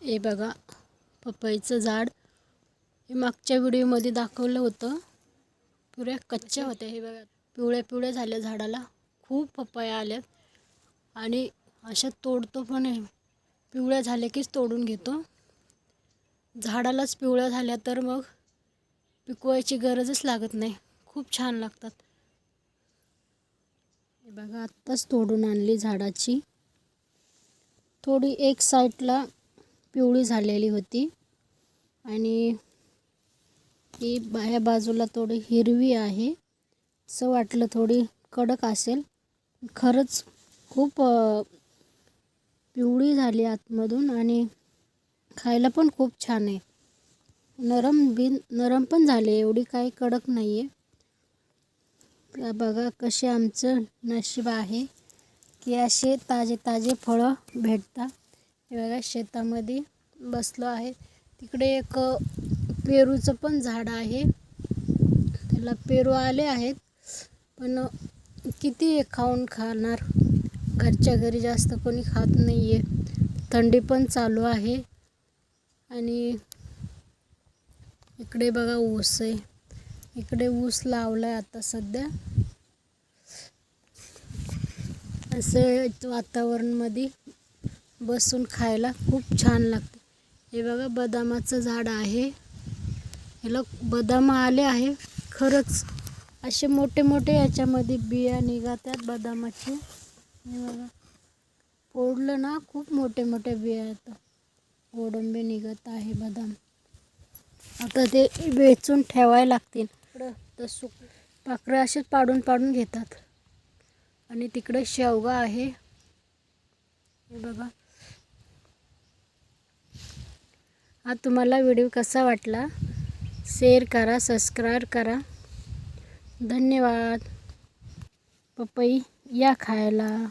हे बघा पपईचं झाड. हे मागच्या व्हिडिओमध्ये दाखवलं होतं. पुऱ्या कच्च्या होत्या. हे बघा पिवळ्या पिवळ्या झाल्या झाडाला. खूप पपया आल्यात. आणि अशा तोडतो पण आहे. पिवळ्या झाल्या कीच तोडून घेतो. झाडालाच पिवळ्या झाल्या तर मग पिकवायची गरजच लागत नाही. खूप छान लागतात. हे बघा आत्ताच तोडून आणली झाडाची. थोडी एक साईडला पिवळी झालेली होती. आणि ही बाह्या बाजूला थोडी हिरवी आहे. असं वाटलं थोडी कडक असेल. खरंच खूप पिवळी झाली आतमधून आणि खायला पण खूप छान आहे. नरम बी नरम पण झाले एवढी काही कडक नाही आहे बघा कसे आमचं नशीब आहे की असे ताजे ताजे फळं भेटतात. बघा शेतामध्ये बसलो आहे. तिकडे एक पेरूचं पण झाड आहे. त्याला पेरू आले आहेत. पण किती खाऊन खाणार? घरच्या घरी जास्त कोणी खात नाही आहे थंडी पण चालू आहे. आणि इकडे बघा ऊस आहे. इकडे ऊस लावला आहे आता सध्या. असं वातावरणमध्ये बसून खायला खूप छान लागते. हे बघा बदामाचं झाड आहे. ह्याला बदाम आले आहे. खरंच असे मोठे मोठे याच्यामध्ये बिया निघतात बदामाचे. हे बघा फोडलं ना खूप मोठे मोठे बिया येतात. गोडंबे निघत आहे बदाम. आता ते वेचून ठेवायला लागतील. तर सुक पाखरं असेच पाडून पाडून घेतात. आणि तिकडे शेवगा आहे. हे बघा हा तुम्हाला व्हिडिओ कसा वाटला? शेअर करा सबस्क्राईब करा. धन्यवाद. पपई या खायला.